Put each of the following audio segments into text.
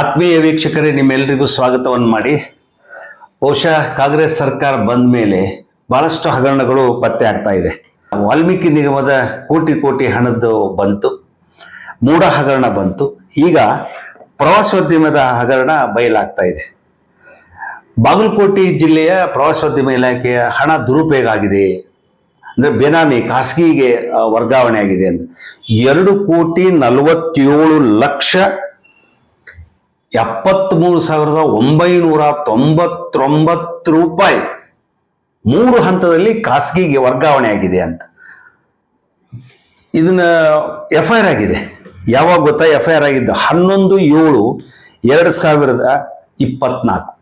ಆತ್ಮೀಯ ವೀಕ್ಷಕರೇ ನಿಮ್ಮೆಲ್ಲರಿಗೂ ಸ್ವಾಗತವನ್ನು ಮಾಡಿ. ಬಹುಶಃ ಕಾಂಗ್ರೆಸ್ ಸರ್ಕಾರ ಬಂದ ಮೇಲೆ ಬಹಳಷ್ಟು ಹಗರಣಗಳು ಪತ್ತೆ ಆಗ್ತಾ ಇದೆ. ವಾಲ್ಮೀಕಿ ನಿಗಮದ ಕೋಟಿ ಕೋಟಿ ಹಣದ್ದು ಬಂತು, ಮೂಢ ಹಗರಣ ಬಂತು. ಈಗ ಪ್ರವಾಸೋದ್ಯಮದ ಹಗರಣ ಬಯಲಾಗ್ತಾ ಇದೆ. ಬಾಗಲಕೋಟೆ ಜಿಲ್ಲೆಯ ಪ್ರವಾಸೋದ್ಯಮ ಇಲಾಖೆಯ ಹಣ ದುರುಪಯೋಗ ಆಗಿದೆ ಅಂದರೆ ಬೇನಾಮಿ ಖಾಸಗಿಗೆ ವರ್ಗಾವಣೆ ಆಗಿದೆ ಅಂತ ಎರಡು ಕೋಟಿ ನಲವತ್ತೇಳು ಲಕ್ಷ ಎಪ್ಪತ್ತ್ಮೂರು ಸಾವಿರದ ಒಂಬೈನೂರ ತೊಂಬತ್ತೊಂಬತ್ತು ರೂಪಾಯಿ. ಮೂರು ಹಂತದಲ್ಲಿ ಖಾಸಗಿಗೆ ವರ್ಗಾವಣೆ ಆಗಿದೆ ಅಂತ. ಇದನ್ನ ಎಫ್ ಐ ಆರ್ ಆಗಿದೆ. ಯಾವಾಗ ಗೊತ್ತಾ? ಎಫ್ ಐ ಆರ್ ಆಗಿದ್ದು ಹನ್ನೊಂದು ಏಳು ಎರಡು ಸಾವಿರದ ಇಪ್ಪತ್ನಾಲ್ಕು.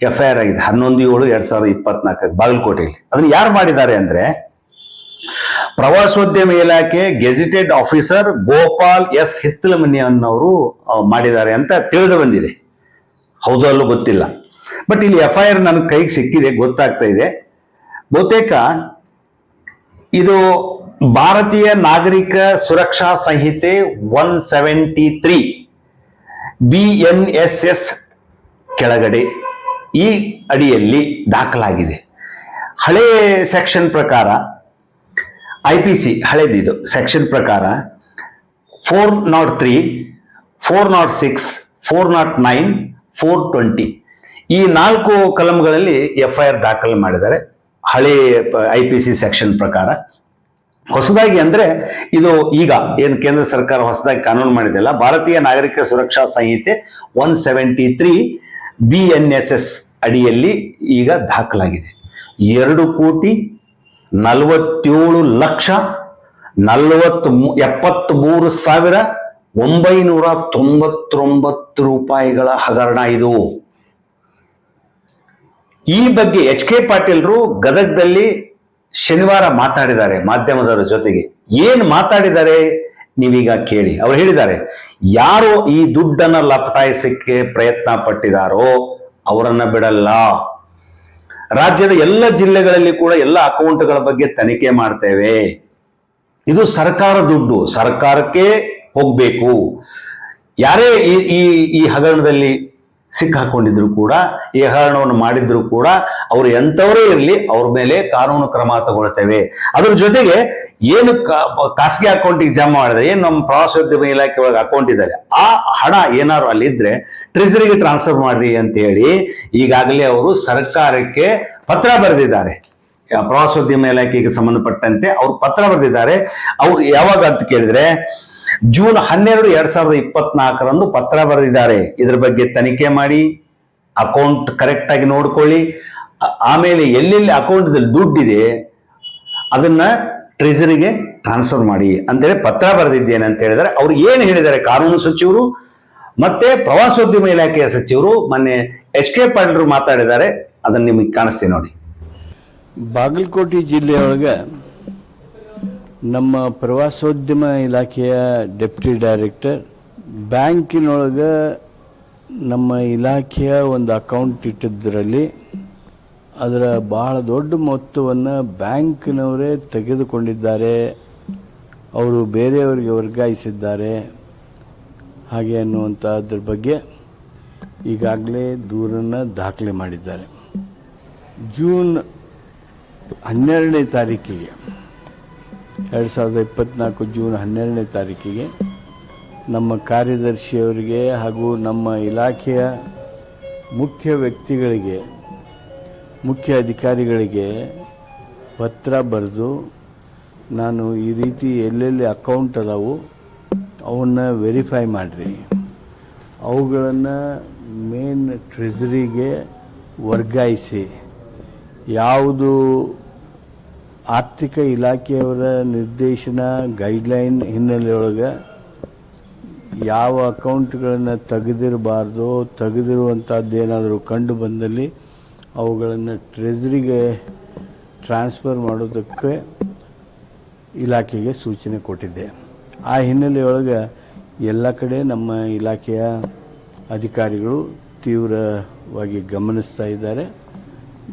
ಎಫ್ ಐ ಆರ್ ಆಗಿದೆ ಹನ್ನೊಂದು ಏಳು ಎರಡು ಸಾವಿರದ ಇಪ್ಪತ್ನಾಲ್ಕು ಬಾಗಲಕೋಟೆಯಲ್ಲಿ. ಅದನ್ನು ಯಾರು ಮಾಡಿದ್ದಾರೆ ಅಂದರೆ ಪ್ರವಾಸೋದ್ಯಮ ಇಲಾಖೆ gazetted officer Gopal S Hittalamani ಅನ್ನೋರು ಮಾಡಿದ್ದಾರೆ ಅಂತ ತಿಳಿದು ಬಂದಿದೆ. ಹೌದು ಅಲ್ಲೂ ಗೊತ್ತಿಲ್ಲ. ಬಟ್ ಇಲ್ಲಿ ಎಫ್ ಐ ಆರ್ ನನಗೆ ಕೈಗೆ ಸಿಕ್ಕಿದೆ, ಗೊತ್ತಾಗ್ತಾ ಇದೆ. ಬಹುತೇಕ ಇದು Bharatiya Nagarik Suraksha Sanhita one seventy three, B N S S ಕೆಳಗಡೆ ಈ ಅಡಿಯಲ್ಲಿ ದಾಖಲಾಗಿದೆ. ಹಳೆ ಸೆಕ್ಷನ್ ಪ್ರಕಾರ ಐ ಪಿ ಸಿ ಹಳೇದಿದು ಸೆಕ್ಷನ್ ಪ್ರಕಾರ four naught three four naught six four naught nine four twenty ಈ ನಾಲ್ಕು ಕಲಂಗಳಲ್ಲಿ ಎಫ್ ಐ ಆರ್ ದಾಖಲು ಮಾಡಿದ್ದಾರೆ. ಹಳೆ ಐ ಪಿ ಸಿ ಸೆಕ್ಷನ್ ಪ್ರಕಾರ. ಹೊಸದಾಗಿ ಅಂದರೆ ಇದು ಈಗ, ಏನು ಕೇಂದ್ರ ಸರ್ಕಾರ ಹೊಸದಾಗಿ ಕಾನೂನು ಮಾಡಿದೆಲ್ಲ Bharatiya Nagarik Suraksha Sanhita one seventy three B N S S ಅಡಿಯಲ್ಲಿ ಈಗ ದಾಖಲಾಗಿದೆ. ಎರಡು ಕೋಟಿ ನಲವತ್ತೇಳು ಲಕ್ಷ ನಲವತ್ತ್ ಎಪ್ಪತ್ತ್ಮೂರು ಸಾವಿರ ಒಂಬೈನೂರ ತೊಂಬತ್ತೊಂಬತ್ತು ರೂಪಾಯಿಗಳ ಹಗರಣ ಇದು. ಈ ಬಗ್ಗೆ ಎಚ್ ಕೆ ಪಾಟೀಲ್ರು ಗದಗದಲ್ಲಿ ಶನಿವಾರ ಮಾತಾಡಿದ್ದಾರೆ ಮಾಧ್ಯಮದವರ ಜೊತೆಗೆ. ಏನು ಮಾತಾಡಿದ್ದಾರೆ ನೀವೀಗ ಕೇಳಿ. ಅವ್ರು ಹೇಳಿದ್ದಾರೆ, ಯಾರು ಈ ದುಡ್ಡನ್ನ ಲಪಟಾಯಿಸಕ್ಕೆ ಪ್ರಯತ್ನ ಪಟ್ಟಿದಾರೋ ಅವರನ್ನ ಬಿಡಲ್ಲ. ರಾಜ್ಯದ ಎಲ್ಲ ಜಿಲ್ಲೆಗಳಲ್ಲಿ ಕೂಡ ಎಲ್ಲ ಅಕೌಂಟ್ಗಳ ಬಗ್ಗೆ ತನಿಖೆ ಮಾಡ್ತೇವೆ. ಇದು ಸರ್ಕಾರ ದುಡ್ಡು. ಸರ್ಕಾರಕ್ಕೆ ಹೋಗ್ಬೇಕು. ಯಾರೇ ಈ ಈ ಹಗರಣದಲ್ಲಿ ಸಿಕ್ಕಾಕೊಂಡಿದ್ರು ಕೂಡ, ಈ ಹಗರಣವನ್ನು ಮಾಡಿದ್ರು ಕೂಡ, ಅವರು ಎಂಥವರೇ ಇರಲಿ, ಅವ್ರ ಮೇಲೆ ಕಾನೂನು ಕ್ರಮ ತಗೊಳ್ತೇವೆ. ಅದ್ರ ಜೊತೆಗೆ ಏನು ಖಾಸಗಿ ಅಕೌಂಟಿಗೆ ಜಮಾ ಮಾಡಿದ್ರೆ, ಏನು ನಮ್ಮ ಪ್ರವಾಸೋದ್ಯಮ ಇಲಾಖೆ ಒಳಗೆ ಅಕೌಂಟ್ ಇದ್ದಾರೆ, ಆ ಹಣ ಏನಾದ್ರು ಅಲ್ಲಿದ್ರೆ ಟ್ರೆಜರಿಗೆ ಟ್ರಾನ್ಸ್ಫರ್ ಮಾಡ್ರಿ ಅಂತ ಹೇಳಿ, ಈಗಾಗಲೇ ಅವರು ಸರ್ಕಾರಕ್ಕೆ ಪತ್ರ ಬರೆದಿದ್ದಾರೆ. ಪ್ರವಾಸೋದ್ಯಮ ಇಲಾಖೆಗೆ ಸಂಬಂಧಪಟ್ಟಂತೆ ಅವರು ಪತ್ರ ಬರೆದಿದ್ದಾರೆ. ಅವ್ರು ಯಾವಾಗ ಅಂತ ಕೇಳಿದ್ರೆ ಜೂನ್ ಹನ್ನೆರಡು ಎರಡ್ ಸಾವಿರದ ಇಪ್ಪತ್ನಾಲ್ಕರಂದು ಪತ್ರ ಬರೆದಿದ್ದಾರೆ. ಇದ್ರ ಬಗ್ಗೆ ತನಿಖೆ ಮಾಡಿ, ಅಕೌಂಟ್ ಕರೆಕ್ಟ್ ಆಗಿ ನೋಡ್ಕೊಳ್ಳಿ. ಆಮೇಲೆ ಎಲ್ಲೆಲ್ಲಿ ಅಕೌಂಟ್ದಲ್ಲಿ ದುಡ್ಡಿದೆ, ಅದನ್ನ ಟ್ರೆಜರಿಗೆ ಟ್ರಾನ್ಸ್ಫರ್ ಮಾಡಿ ಅಂತೇಳಿ ಪತ್ರ ಬರೆದಿದ್ದೇನೆ ಅಂತ ಹೇಳಿದರೆ ಅವ್ರು ಏನು ಹೇಳಿದ್ದಾರೆ? ಕಾನೂನು ಸಚಿವರು ಮತ್ತೆ ಪ್ರವಾಸೋದ್ಯಮ ಇಲಾಖೆಯ ಸಚಿವರು ಮೊನ್ನೆ ಎಚ್ ಕೆ ಪಾಟೀಲ್ರು ಮಾತಾಡಿದ್ದಾರೆ. ಅದನ್ನ ನಿಮಗೆ ಕಾಣಿಸ್ತೀನಿ ನೋಡಿ. ಬಾಗಲಕೋಟೆ ಜಿಲ್ಲೆಯೊಳಗೆ ನಮ್ಮ ಪ್ರವಾಸೋದ್ಯಮ ಇಲಾಖೆಯ ಡೆಪ್ಟಿ ಡೈರೆಕ್ಟರ್, ಬ್ಯಾಂಕಿನೊಳಗೆ ನಮ್ಮ ಇಲಾಖೆಯ ಒಂದು ಅಕೌಂಟ್ ಇಟ್ಟಿದ್ದರಲ್ಲಿ ಅದರ ಬಹಳ ದೊಡ್ಡ ಮೊತ್ತವನ್ನು ಬ್ಯಾಂಕ್ನವರೇ ತೆಗೆದುಕೊಂಡಿದ್ದಾರೆ. ಅವರು ಬೇರೆಯವರಿಗೆ ವರ್ಗಾಯಿಸಿದ್ದಾರೆ ಹಾಗೆ ಅನ್ನುವಂಥದ್ರ ಬಗ್ಗೆ ಈಗಾಗಲೇ ದೂರನ್ನು ದಾಖಲೆ ಮಾಡಿದ್ದಾರೆ. ಜೂನ್ ಹನ್ನೆರಡನೇ ತಾರೀಕಿಗೆ ಎರಡು ಸಾವಿರದ ಇಪ್ಪತ್ತ್ನಾಲ್ಕು ಜೂನ್ ಹನ್ನೆರಡನೇ ತಾರೀಕಿಗೆ ನಮ್ಮ ಕಾರ್ಯದರ್ಶಿಯವರಿಗೆ ಹಾಗೂ ನಮ್ಮ ಇಲಾಖೆಯ ಮುಖ್ಯ ವ್ಯಕ್ತಿಗಳಿಗೆ, ಮುಖ್ಯ ಅಧಿಕಾರಿಗಳಿಗೆ ಪತ್ರ ಬರೆದು ನಾನು ಈ ರೀತಿ ಎಲ್ಲೆಲ್ಲಿ ಅಕೌಂಟ್ ಅದಾವು ಅವನ್ನ ವೆರಿಫೈ ಮಾಡಿರಿ. ಅವುಗಳನ್ನು ಮೇನ್ ಟ್ರೆಜರಿಗೆ ವರ್ಗಾಯಿಸಿ. ಯಾವುದು ಆರ್ಥಿಕ ಇಲಾಖೆಯವರ ನಿರ್ದೇಶನ ಗೈಡ್ಲೈನ್ ಹಿನ್ನೆಲೆಯೊಳಗೆ ಯಾವ ಅಕೌಂಟ್ಗಳನ್ನು ತೆಗೆದಿರಬಾರ್ದು ತೆಗೆದಿರುವಂಥದ್ದು ಏನಾದರೂ ಕಂಡು ಬಂದಲ್ಲಿ ಅವುಗಳನ್ನು ಟ್ರೆಜರಿಗೆ ಟ್ರಾನ್ಸ್ಫರ್ ಮಾಡೋದಕ್ಕೆ ಇಲಾಖೆಗೆ ಸೂಚನೆ ಕೊಟ್ಟಿದ್ದೆ. ಆ ಹಿನ್ನೆಲೆಯೊಳಗೆ ಎಲ್ಲ ಕಡೆ ನಮ್ಮ ಇಲಾಖೆಯ ಅಧಿಕಾರಿಗಳು ತೀವ್ರವಾಗಿ ಗಮನಿಸ್ತಾ ಇದ್ದಾರೆ.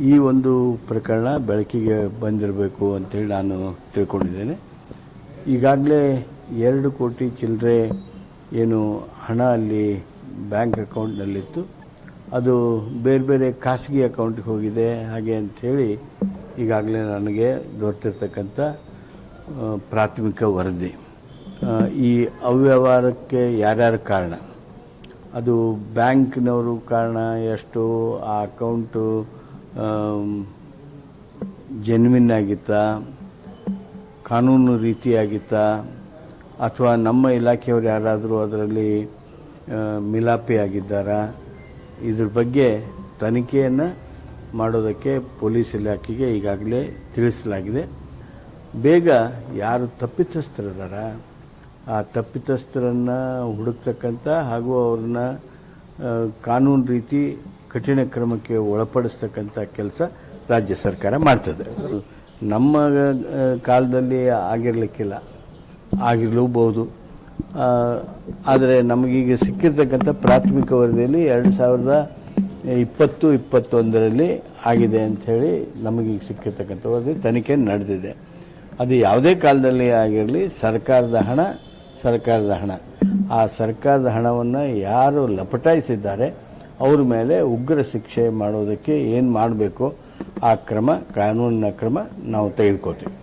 ಈ ಒಂದು ಪ್ರಕರಣ ಬೆಳಕಿಗೆ ಬಂದಿರಬೇಕು ಅಂತೇಳಿ ನಾನು ತಿಳ್ಕೊಂಡಿದ್ದೇನೆ. ಈಗಾಗಲೇ ಎರಡು ಕೋಟಿ ಚಿಲ್ಲರೆ ಏನು ಹಣ ಅಲ್ಲಿ ಬ್ಯಾಂಕ್ ಅಕೌಂಟ್ನಲ್ಲಿತ್ತು. ಅದು ಬೇರೆ ಬೇರೆ ಖಾಸಗಿ ಅಕೌಂಟ್ಗೆ ಹೋಗಿದೆ. ಹಾಗೆ ಅಂಥೇಳಿ ಈಗಾಗಲೇ ನನಗೆ ದೊರೆತಿರ್ತಕ್ಕಂಥ ಪ್ರಾಥಮಿಕ ವರದಿ. ಈ ಅವ್ಯವಹಾರಕ್ಕೆ ಯಾರ್ಯಾರು ಕಾರಣ? ಅದು ಬ್ಯಾಂಕ್ನವರು ಕಾರಣ, ಎಷ್ಟು, ಆ ಅಕೌಂಟು ಜೆನ್ವಿನ್ ಆಗಿತ್ತಾ, ಕಾನೂನು ರೀತಿಯಾಗಿತ್ತಾ, ಅಥವಾ ನಮ್ಮ ಇಲಾಖೆಯವರು ಯಾರಾದರೂ ಅದರಲ್ಲಿ ಮಿಲಾಪಿ ಆಗಿದ್ದಾರಾ, ಇದ್ರ ಬಗ್ಗೆ ತನಿಖೆಯನ್ನು ಮಾಡೋದಕ್ಕೆ ಪೊಲೀಸ್ ಇಲಾಖೆಗೆ ಈಗಾಗಲೇ ತಿಳಿಸಲಾಗಿದೆ. ಬೇಗ ಯಾರು ತಪ್ಪಿತಸ್ಥರಿದಾರ ಆ ತಪ್ಪಿತಸ್ಥರನ್ನು ಹುಡುಕ್ತಕ್ಕಂಥ ಹಾಗೂ ಅವ್ರನ್ನ ಕಾನೂನು ರೀತಿ ಕಠಿಣ ಕ್ರಮಕ್ಕೆ ಒಳಪಡಿಸ್ತಕ್ಕಂಥ ಕೆಲಸ ರಾಜ್ಯ ಸರ್ಕಾರ ಮಾಡ್ತದೆ. ನಮ್ಮ ಕಾಲದಲ್ಲಿ ಆಗಿರಲಿಕ್ಕಿಲ್ಲ. ಆಗಿರಲೂಬಹುದು. ಆದರೆ ನಮಗೀಗ ಸಿಕ್ಕಿರ್ತಕ್ಕಂಥ ಪ್ರಾಥಮಿಕ ವರದಿಯಲ್ಲಿ ಎರಡು ಸಾವಿರದ ಇಪ್ಪತ್ತು, ಇಪ್ಪತ್ತೊಂದರಲ್ಲಿ ಆಗಿದೆ ಅಂಥೇಳಿ ನಮಗೀಗ ಸಿಕ್ಕಿರ್ತಕ್ಕಂಥ ವರದಿ ತನಿಖೆ ನಡೆದಿದೆ. ಅದು ಯಾವುದೇ ಕಾಲದಲ್ಲಿ ಆಗಿರಲಿ, ಸರ್ಕಾರದ ಹಣ ಸರ್ಕಾರದ ಹಣ. ಆ ಸರ್ಕಾರದ ಹಣವನ್ನು ಯಾರು ಲಪಟಾಯಿಸಿದ್ದಾರೆ ಅವ್ರ ಮೇಲೆ ಉಗ್ರ ಶಿಕ್ಷೆ ಮಾಡೋದಕ್ಕೆ ಏನು ಮಾಡಬೇಕು, ಆ ಕ್ರಮ, ಕಾನೂನಿನ ಕ್ರಮ ನಾವು ತೆಗೆದುಕೊಳ್ತೀವಿ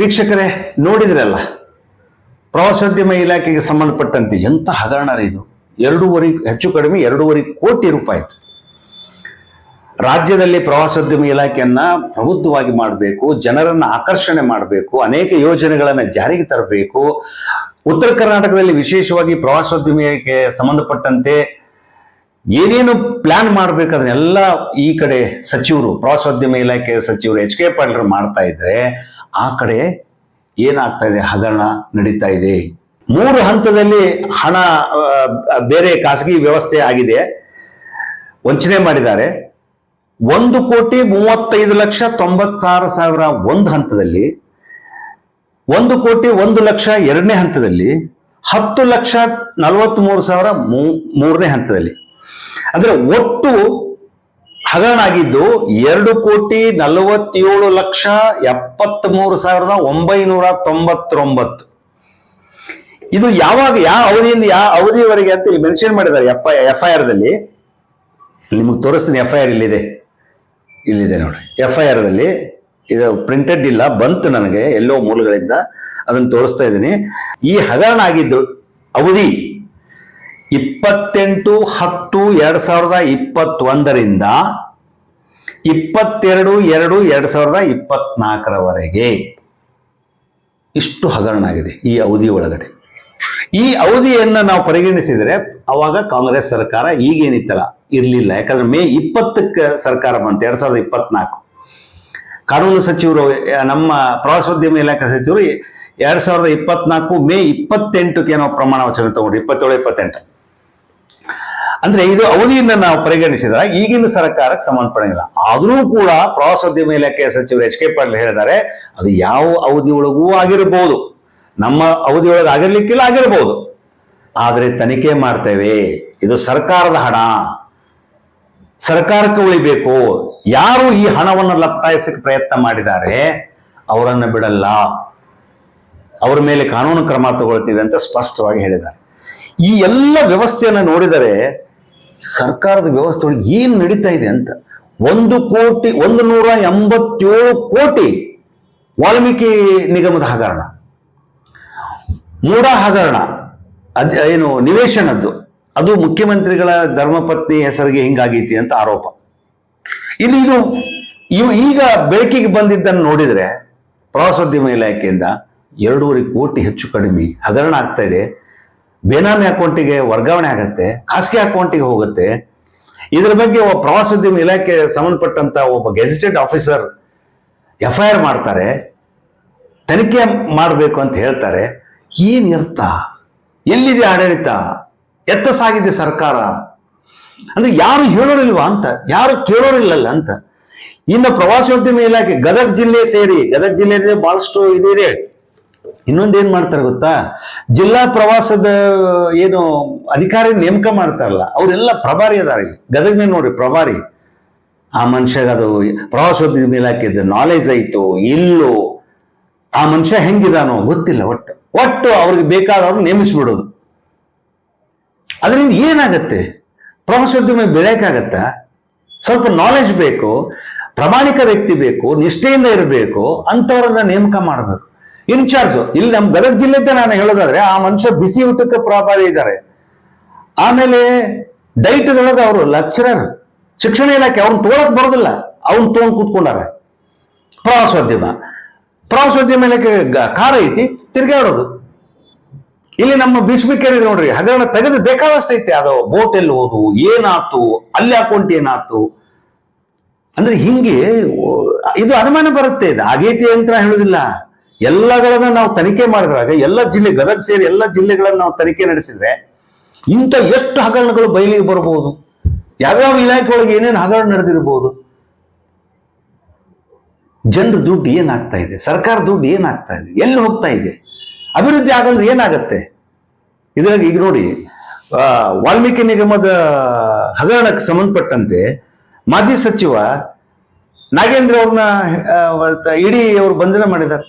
ವೀಕ್ಷಕರೇ, ನೋಡಿದ್ರಲ್ಲ, ಪ್ರವಾಸೋದ್ಯಮ ಇಲಾಖೆಗೆ ಸಂಬಂಧಪಟ್ಟಂತೆ ಎಂಥ ಹಗರಣ ಇದು? ಎರಡೂವರೆ, ಹೆಚ್ಚು ಕಡಿಮೆ ಎರಡೂವರೆ ಕೋಟಿ ರೂಪಾಯಿ ರಾಜ್ಯದಲ್ಲಿ ಪ್ರವಾಸೋದ್ಯಮ ಇಲಾಖೆಯನ್ನು ಪ್ರಬುದ್ಧವಾಗಿ ಮಾಡಬೇಕು, ಜನರನ್ನು ಆಕರ್ಷಣೆ ಮಾಡಬೇಕು, ಅನೇಕ ಯೋಜನೆಗಳನ್ನು ಜಾರಿಗೆ ತರಬೇಕು. ಉತ್ತರ ಕರ್ನಾಟಕದಲ್ಲಿ ವಿಶೇಷವಾಗಿ ಪ್ರವಾಸೋದ್ಯಮಕ್ಕೆ ಸಂಬಂಧಪಟ್ಟಂತೆ ಏನೇನು ಪ್ಲಾನ್ ಮಾಡಬೇಕು ಅದನ್ನೆಲ್ಲ ಈ ಕಡೆ ಸಚಿವರು ಪ್ರವಾಸೋದ್ಯಮ ಇಲಾಖೆ ಸಚಿವರು ಎಚ್ ಕೆ ಪಾಟೀಲ್ ಮಾಡ್ತಾ ಇದ್ರೆ ಆ ಕಡೆ ಏನಾಗ್ತಾ ಇದೆ? ಹಗರಣ ನಡೀತಾ ಇದೆ. ಮೂರು ಹಂತದಲ್ಲಿ ಹಣ ಬೇರೆ ಖಾಸಗಿ ವ್ಯವಸ್ಥೆ ಆಗಿದೆ. ವಂಚನೆ ಮಾಡಿದ್ದಾರೆ. ಒಂದು ಕೋಟಿ ಮೂವತ್ತೈದು ಲಕ್ಷ ತೊಂಬತ್ತಾರು ಸಾವಿರ ಒಂದು ಹಂತದಲ್ಲಿ, ಒಂದು ಕೋಟಿ ಒಂದು ಲಕ್ಷ ಎರಡನೇ ಹಂತದಲ್ಲಿ, ಹತ್ತು ಲಕ್ಷ ನಲವತ್ತ್ಮೂರು ಸಾವಿರ ಮೂರನೇ ಹಂತದಲ್ಲಿ. ಅಂದ್ರೆ ಒಟ್ಟು ಹಗರಣ ಆಗಿದ್ದು ಎರಡು ಕೋಟಿ ನಲವತ್ತೇಳು ಲಕ್ಷ ಎಪ್ಪತ್ತ್ಮೂರು ಸಾವಿರದ ಒಂಬೈನೂರ ತೊಂಬತ್ತೊಂಬತ್ತು. ಇದು ಯಾವಾಗ, ಯಾವ ಅವಧಿಯಿಂದ, ಯಾವ ಅವಧಿಯವರೆಗೆ ಅಂತ ಇಲ್ಲಿ ಮೆನ್ಷನ್ ಮಾಡಿದ್ದಾರೆ ಎಫ್ ಐ ಎಫ್ ಐ ಆರ್ದಲ್ಲಿ ನಿಮಗೆ ತೋರಿಸ್ತೀನಿ ಎಫ್ ಐ ಆರ್ ಇಲ್ಲಿದೆ. ಇಲ್ಲಿದೆ ನೋಡಿ. ಎಫ್ ಐ ಆರ್ದಲ್ಲಿ ಇದು ಪ್ರಿಂಟೆಡ್ ಇಲ್ಲ, ಬಂತು ನನಗೆ ಎಲ್ಲೋ ಮೂಲಗಳಿಂದ. ಅದನ್ನು ತೋರಿಸ್ತಾ ಇದ್ದೀನಿ. ಈ ಹಗರಣ ಆಗಿದ್ದು ಅವಧಿ ಇಪ್ಪತ್ತೆಂಟು, ಹತ್ತು, ಎರಡು ಸಾವಿರದ ಇಪ್ಪತ್ತೊಂದರಿಂದ ಇಪ್ಪತ್ತೆರಡು, ಎರಡು ಎರಡು ಸಾವಿರದ ಇಪ್ಪತ್ನಾಲ್ಕರವರೆಗೆ. ಇಷ್ಟು ಹಗರಣ ಆಗಿದೆ ಈ ಅವಧಿ ಒಳಗಡೆ. ಈ ಅವಧಿಯನ್ನು ನಾವು ಪರಿಗಣಿಸಿದರೆ ಅವಾಗ ಕಾಂಗ್ರೆಸ್ ಸರ್ಕಾರ ಈಗೇನಿತ್ತಲ್ಲ, ಇರಲಿಲ್ಲ. ಯಾಕಂದ್ರೆ ಮೇ ಇಪ್ಪತ್ತಕ್ಕೆ ಸರ್ಕಾರ ಬಂತು, ಎರಡು ಸಾವಿರದ ಇಪ್ಪತ್ನಾಲ್ಕು. ಕಾನೂನು ಸಚಿವರು, ನಮ್ಮ ಪ್ರವಾಸೋದ್ಯಮ ಇಲಾಖೆ ಸಚಿವರು, ಎರಡು ಸಾವಿರದ ಇಪ್ಪತ್ನಾಲ್ಕು ಮೇ ಇಪ್ಪತ್ತೆಂಟಕ್ಕೆ ಏನೋ ಪ್ರಮಾಣ ವಚನ ತಗೊಂಡ್ರು, ಇಪ್ಪತ್ತೇಳು, ಇಪ್ಪತ್ತೆಂಟು. ಅಂದ್ರೆ ಇದು ಅವಧಿಯಿಂದ ನಾವು ಪರಿಗಣಿಸಿದ್ರೆ ಈಗಿನ ಸರ್ಕಾರಕ್ಕೆ ಸಂಬಂಧಪಡಂಗಿಲ್ಲ. ಆದರೂ ಕೂಡ ಪ್ರವಾಸೋದ್ಯಮ ಇಲಾಖೆಯ ಸಚಿವರು ಎಚ್ ಕೆ ಪಾಟೀಲ್ ಹೇಳಿದ್ದಾರೆ, ಅದು ಯಾವ ಅವಧಿಯೊಳಗೂ ಆಗಿರಬಹುದು ನಮ್ಮ ಅವಧಿಯೊಳಗೆ ಆಗಿರ್ಲಿಕ್ಕಿಲ್ಲ ಆಗಿರಬಹುದು ಆದರೆ ತನಿಖೆ ಮಾಡ್ತೇವೆ. ಇದು ಸರ್ಕಾರದ ಹಣ. ಸರ್ಕಾರಕ್ಕೆ ಉಳಿಬೇಕು. ಯಾರು ಈ ಹಣವನ್ನು ಲಪ್ತಾಯಿಸಕ್ಕೆ ಪ್ರಯತ್ನ ಮಾಡಿದ್ದಾರೆ, ಅವರನ್ನು ಬಿಡಲ್ಲ. ಅವರ ಮೇಲೆ ಕಾನೂನು ಕ್ರಮ ತಗೊಳ್ತೀವಿ ಅಂತ ಸ್ಪಷ್ಟವಾಗಿ ಹೇಳಿದ್ದಾರೆ. ಈ ಎಲ್ಲ ವ್ಯವಸ್ಥೆಯನ್ನು ನೋಡಿದರೆ ಸರ್ಕಾರದ ವ್ಯವಸ್ಥೆ ಒಳಗೆ ಏನು ನಡೀತಾ ಇದೆ ಅಂತ ಒಂದು ಕೋಟಿ, ಒಂದು ನೂರ ಎಂಬತ್ತೇಳು ಕೋಟಿ ವಾಲ್ಮೀಕಿ ನಿಗಮದ ಹಗರಣ. ಮೂಡ ಹಗರಣ. ಅದ ಏನು, ನಿವೇಶನದ್ದು. ಅದು ಮುಖ್ಯಮಂತ್ರಿಗಳ ಧರ್ಮಪತ್ನಿ ಹೆಸರಿಗೆ ಹಿಂಗಾಗೈತಿ ಅಂತ ಆರೋಪ. ಇಲ್ಲಿ ಇದು, ಇವು ಈಗ ಬೆಳಕಿಗೆ ಬಂದಿದ್ದನ್ನು ನೋಡಿದರೆ ಪ್ರವಾಸೋದ್ಯಮ ಇಲಾಖೆಯಿಂದ ಎರಡೂವರೆ ಕೋಟಿ ಹೆಚ್ಚು ಕಡಿಮೆ ಹಗರಣ ಆಗ್ತಾ ಇದೆ. ಬೇನಾಮಿ ಅಕೌಂಟಿಗೆ ವರ್ಗಾವಣೆ ಆಗತ್ತೆ, ಖಾಸಗಿ ಅಕೌಂಟಿಗೆ ಹೋಗುತ್ತೆ. ಇದರ ಬಗ್ಗೆ ಒಬ್ಬ ಪ್ರವಾಸೋದ್ಯಮ ಇಲಾಖೆ ಸಂಬಂಧಪಟ್ಟಂತ ಒಬ್ಬ gazetted officer F I R ಮಾಡ್ತಾರೆ, ತನಿಖೆ ಮಾಡಬೇಕು ಅಂತ ಹೇಳ್ತಾರೆ. ಏನ್ ಅರ್ಥ ಎಲ್ಲಿದೆ ಆಡಳಿತ? ಎತ್ತ ಸಾಗಿದೆ ಸರ್ಕಾರ? ಅಂದ್ರೆ ಯಾರು ಹೇಳೋರಿಲ್ವಾ ಅಂತ, ಯಾರು ಕೇಳೋರಿಲ್ಲಲ್ಲ ಅಂತ. ಇನ್ನು ಪ್ರವಾಸೋದ್ಯಮ ಇಲಾಖೆ ಗದಗ ಜಿಲ್ಲೆ ಸೇರಿ, ಗದಗ ಜಿಲ್ಲೆ ಬಹಳಷ್ಟು ಇದಿದೆ. ಇನ್ನೊಂದೇನ್ ಮಾಡ್ತಾರೆ ಗೊತ್ತಾ? ಜಿಲ್ಲಾ ಪ್ರವಾಸದ, ಏನು ಅಧಿಕಾರಿ ನೇಮಕ ಮಾಡ್ತಾರಲ್ಲ, ಅವರೆಲ್ಲ ಪ್ರಭಾರಿ ಅದಾರ ಇಲ್ಲಿ. ಗದಗ್ನೇ ನೋಡಿ, ಪ್ರಭಾರಿ. ಆ ಮನುಷ್ಯಗೆ ಅದು ಪ್ರವಾಸೋದ್ಯಮ ಇಲಾಖೆದ ನಾಲೆಜ್ ಐತೋ ಇಲ್ಲೋ. ಆ ಮನುಷ್ಯ ಹೆಂಗಿದಾನೋ ಗೊತ್ತಿಲ್ಲ ಒಟ್ಟು. ಒಟ್ಟು ಅವ್ರಿಗೆ ಬೇಕಾದವ್ರು ನೇಮಿಸ್ಬಿಡೋದು. ಅದರಿಂದ ಏನಾಗತ್ತೆ? ಪ್ರವಾಸೋದ್ಯಮ ಬೆಳೆಯಕ್ಕಾಗತ್ತ? ಸ್ವಲ್ಪ ನಾಲೆಜ್ ಬೇಕು, ಪ್ರಾಮಾಣಿಕ ವ್ಯಕ್ತಿ ಬೇಕು, ನಿಷ್ಠೆಯಿಂದ ಇರಬೇಕು, ಅಂಥವ್ರನ್ನ ನೇಮಕ ಮಾಡಬೇಕು. ಇನ್ಚಾರ್ಜ್ ಇಲ್ಲಿ ನಮ್ಮ ಗದಗ ಜಿಲ್ಲೆದ್ದೇ ನಾನು ಹೇಳೋದಾದ್ರೆ, ಆ ಮನುಷ್ಯ ಬಿಸಿ ಊಟಕ್ಕೆ ಪ್ರಾಪಾರಿ ಇದ್ದಾರೆ. ಆಮೇಲೆ ಡೈಟ್ದೊಳಗೆ ಅವರು ಲೆಕ್ಚರರ್ ಶಿಕ್ಷಣ ಇಲಾಖೆ ಅವ್ರನ್ನ ತೋಳಕ್ ಬರೋದಿಲ್ಲ. ಅವ್ನ್ ತೊಗೊಂಡು ಕೂತ್ಕೊಂಡಾರ. ಪ್ರವಾಸೋದ್ಯಮ ಪ್ರವಾಸೋದ್ಯಮ ಇಲಾಖೆ ಕಾರ ಐತಿ ತಿರ್ಗಾಡೋದು ಇಲ್ಲಿ ನಮ್ಮ ಬಿಸ್ಬಿಕೆರೆ ನೋಡ್ರಿ, ಹಗರಣ ತೆಗೆದು ಬೇಕಾದಷ್ಟು ಐತೆ. ಅದು ಬೋಟ್ ಎಲ್ಲಿ ಹೋದು, ಏನಾತು, ಅಲ್ಲಿ ಅಕೌಂಟ್ ಏನಾತು. ಅಂದ್ರೆ ಹಿಂಗೆ ಇದು ಅನುಮಾನ ಬರುತ್ತೆ. ಇದು ಆಗೈತಿ ಅಂತ ಹೇಳುದಿಲ್ಲ. ಎಲ್ಲಗಳನ್ನ ನಾವು ತನಿಖೆ ಮಾಡಿದಾಗ ಎಲ್ಲ ಜಿಲ್ಲೆ, ಗದಗ ಸೇರಿ ಎಲ್ಲ ಜಿಲ್ಲೆಗಳನ್ನ ನಾವು ತನಿಖೆ ನಡೆಸಿದ್ರೆ ಇಂಥ ಎಷ್ಟು ಹಗರಣಗಳು ಬಯಲಿಗೆ ಬರಬಹುದು ಯಾವ್ಯಾವ ಇಲಾಖೆ ಒಳಗೆ ಏನೇನು ಹಗರಣ ನಡೆದಿರಬಹುದು ಜನರ ದುಡ್ಡು ಏನಾಗ್ತಾ ಇದೆ? ಸರ್ಕಾರ ದುಡ್ಡು ಏನಾಗ್ತಾ ಇದೆ? ಎಲ್ಲಿ ಹೋಗ್ತಾ ಇದೆ? ಅಭಿವೃದ್ಧಿ ಆಗಂದ್ರೆ ಏನಾಗತ್ತೆ? ಇದ್ರಾಗ ಈಗ ನೋಡಿ ವಾಲ್ಮೀಕಿ ನಿಗಮದ ಹಗರಣಕ್ಕೆ ಸಂಬಂಧಪಟ್ಟಂತೆ ಮಾಜಿ ಸಚಿವ ನಾಗೇಂದ್ರ ಅವ್ರನ್ನ ಇಡೀ ಅವರು ಬಂಧನ ಮಾಡಿದ್ದಾರೆ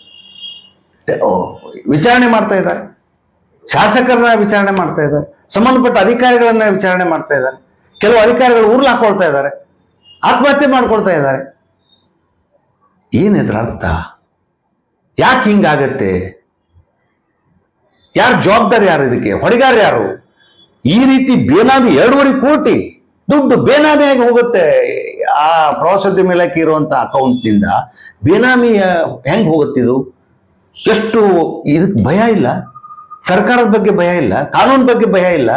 ವಿಚಾರಣೆ ಮಾಡ್ತಾ ಇದ್ದಾರೆ. ಶಾಸಕರನ್ನ ವಿಚಾರಣೆ ಮಾಡ್ತಾ ಇದ್ದಾರೆ. ಸಂಬಂಧಪಟ್ಟ ಅಧಿಕಾರಿಗಳನ್ನ ವಿಚಾರಣೆ ಮಾಡ್ತಾ ಇದ್ದಾರೆ. ಕೆಲವು ಅಧಿಕಾರಿಗಳು ಉರ್ಲು ಹಾಕೊಳ್ತಾ ಇದ್ದಾರೆ. ಆತ್ಮಹತ್ಯೆ ಮಾಡ್ಕೊಳ್ತಾ ಇದ್ದಾರೆ. ಏನಿದ್ರ ಅರ್ಥ? ಯಾಕೆ ಹಿಂಗಾಗತ್ತೆ? ಯಾರು ಜವಾಬ್ದಾರಿ ಯಾರು ಇದಕ್ಕೆ? ಹೊಡೆಗಾರ ಯಾರು? ಈ ರೀತಿ ಬೇನಾಮಿ ಎರಡೂವರೆ ಕೋಟಿ ದುಡ್ಡು ಬೇನಾಮಿಯಾಗಿ ಹೋಗುತ್ತೆ. ಆ ಪ್ರವಾಸೋದ್ಯಮ ಇಲಾಖೆ ಇರುವಂತ ಅಕೌಂಟ್ನಿಂದ ಬೇನಾಮಿ ಹೆಂಗೆ ಹೆಂಗ್ ಹೋಗುತ್ತಿದು ಎಷ್ಟು ಇದಕ್ಕೆ ಭಯ ಇಲ್ಲ? ಸರ್ಕಾರದ ಬಗ್ಗೆ ಭಯ ಇಲ್ಲ, ಕಾನೂನು ಬಗ್ಗೆ ಭಯ ಇಲ್ಲ.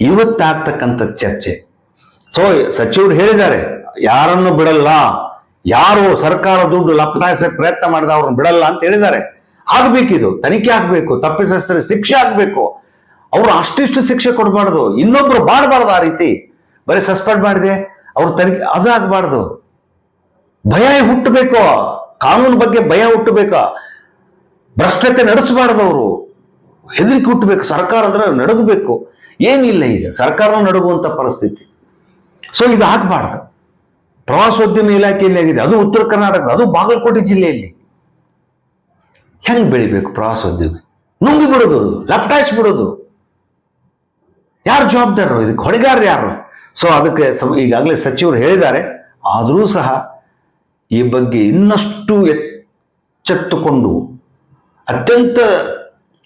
ಇವತ್ತಾಗ್ತಕ್ಕಂಥ ಚರ್ಚೆ. ಸೊ ಸಚಿವರು ಹೇಳಿದ್ದಾರೆ, ಯಾರನ್ನು ಬಿಡಲ್ಲ, ಯಾರು ಸರ್ಕಾರ ದುಡ್ಡು ಲಪ್ತಾಯಿಸಕ್ಕೆ ಪ್ರಯತ್ನ ಮಾಡಿದ ಅವ್ರನ್ನ ಬಿಡಲ್ಲ ಅಂತ ಹೇಳಿದ್ದಾರೆ. ಆಗ್ಬೇಕಿದು, ತನಿಖೆ ಆಗ್ಬೇಕು ತಪ್ಪಿಸಸ್ತ್ರ ಶಿಕ್ಷೆ ಆಗ್ಬೇಕು. ಅವರು ಅಷ್ಟಿಷ್ಟು ಶಿಕ್ಷೆ ಕೊಡಬಾರ್ದು, ಇನ್ನೊಬ್ರು ಮಾಡಬಾರ್ದು ಆ ರೀತಿ. ಬರೀ ಸಸ್ಪೆಂಡ್ ಮಾಡಿದೆ, ಅವ್ರು ತನಿಖೆ, ಅದಾಗಬಾರ್ದು. ಭಯ ಹುಟ್ಟಬೇಕು, ಕಾನೂನು ಬಗ್ಗೆ ಭಯ ಹುಟ್ಟಬೇಕು. ಭ್ರಷ್ಟತೆ ನಡೆಸಬಾರ್ದವರು. ಹೆದರಿಕೆ ಹುಟ್ಟಬೇಕು, ಸರ್ಕಾರ ಅಂದ್ರೆ ನಡಗಬೇಕು. ಏನಿಲ್ಲ ಈಗ, ಸರ್ಕಾರ ನಡಗುವಂತ ಪರಿಸ್ಥಿತಿ. ಸೊ ಇದು ಆಗ್ಬಾರ್ದು. ಪ್ರವಾಸೋದ್ಯಮ ಇಲಾಖೆಯಲ್ಲಿ ಆಗಿದೆ? ಅದು ಉತ್ತರ ಕರ್ನಾಟಕ, ಅದು ಬಾಗಲಕೋಟೆ ಜಿಲ್ಲೆಯಲ್ಲಿ. ಹೆಂಗ್ ಬೆಳಿಬೇಕು ಪ್ರವಾಸೋದ್ಯಮ? ನುಂಗಿ ಬಿಡೋದು ಲಪಟಾಯಿಸಿ ಬಿಡೋದು. ಯಾರು ಜವಾಬ್ದಾರರು? ಇದಕ್ಕೆ ಹೊಣೆಗಾರರು ಯಾರು? ಸೊ ಅದಕ್ಕೆ ಈಗಾಗಲೇ ಸಚಿವರು ಹೇಳಿದ್ದಾರೆ. ಆದರೂ ಸಹ ಈ ಬಗ್ಗೆ ಇನ್ನಷ್ಟು ಎಚ್ಚೆತ್ತುಕೊಂಡು ಅತ್ಯಂತ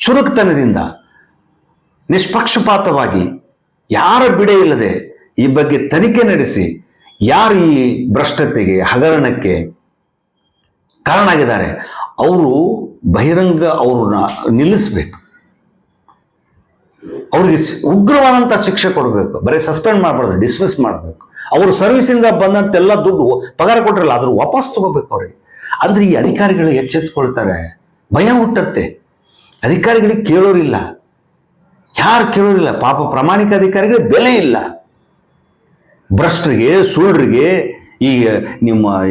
ಚುರುಕುತನದಿಂದ, ನಿಷ್ಪಕ್ಷಪಾತವಾಗಿ, ಯಾರ ಬಿಡೆ ಇಲ್ಲದೆ ಈ ಬಗ್ಗೆ ತನಿಖೆ ನಡೆಸಿ, ಯಾರು ಈ ಭ್ರಷ್ಟತೆಗೆ ಹಗರಣಕ್ಕೆ ಕಾರಣ ಆಗಿದ್ದಾರೆ, ಅವರು ಬಹಿರಂಗ ಅವ್ರನ್ನ ನಿಲ್ಲಿಸ್ಬೇಕು. ಅವ್ರಿಗೆ ಉಗ್ರವಾದಂಥ ಶಿಕ್ಷೆ ಕೊಡಬೇಕು, ಬರೀ ಸಸ್ಪೆಂಡ್ ಮಾಡಬಾರ್ದು, ಡಿಸ್ಮಿಸ್ ಮಾಡಬೇಕು. ಅವರು ಸರ್ವಿಸಿಂದ ಬಂದಂತೆಲ್ಲ ದುಡ್ಡು ಪಗಾರ ಕೊಟ್ಟಿರಲ್ಲ ಅದ್ರ ವಾಪಸ್ ತಗೋಬೇಕು ಅವ್ರಿಗೆ. ಅಂದರೆ ಈ ಅಧಿಕಾರಿಗಳು ಎಚ್ಚೆತ್ಕೊಳ್ತಾರೆ ಭಯ ಹುಟ್ಟತ್ತೆ. ಅಧಿಕಾರಿಗಳಿಗೆ ಕೇಳೋರಿಲ್ಲ. ಯಾರು ಕೇಳೋರಿಲ್ಲ? ಪಾಪ ಪ್ರಾಮಾಣಿಕ ಅಧಿಕಾರಿಗಳಿಗೆ ಬೆಲೆ ಇಲ್ಲ. ಭ್ರಷ್ಟರಿಗೆ, ಸುಳ್ರಿಗೆ ಈ, ನಿಮ್ಮ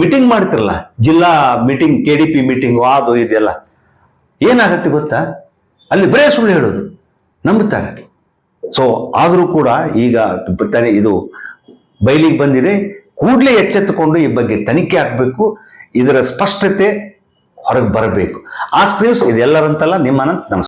ಮೀಟಿಂಗ್ ಮಾಡ್ತಿರಲ್ಲ? ಜಿಲ್ಲಾ meeting K D P meeting, ಅದು ಇದೆಲ್ಲ ಏನಾಗತ್ತೆ ಗೊತ್ತಾ? ಅಲ್ಲಿ ಬರೇ ಸುಳ್ಳು ಹೇಳೋದು. ನಂಬುತ್ತಾರೆ ಸೊ ಆದರೂ ಕೂಡ ಈಗ ತಾನೇ ಇದು ಬಯಲಿಗೆ ಬಂದಿದೆ. ಕೂಡಲೇ ಎಚ್ಚೆತ್ತುಕೊಂಡು ಈ ಬಗ್ಗೆ ತನಿಖೆ ಆಗಬೇಕು. ಇದರ ಸ್ಪಷ್ಟತೆ ಹೊರಗೆ ಬರಬೇಕು. ಆ ಸ್ಕ್ರೀವ್ಸ್ ಇದೆಲ್ಲರಂತಲ್ಲ ನಿಮ್ಮನ್ನ ನಮಸ್ಕಾರ.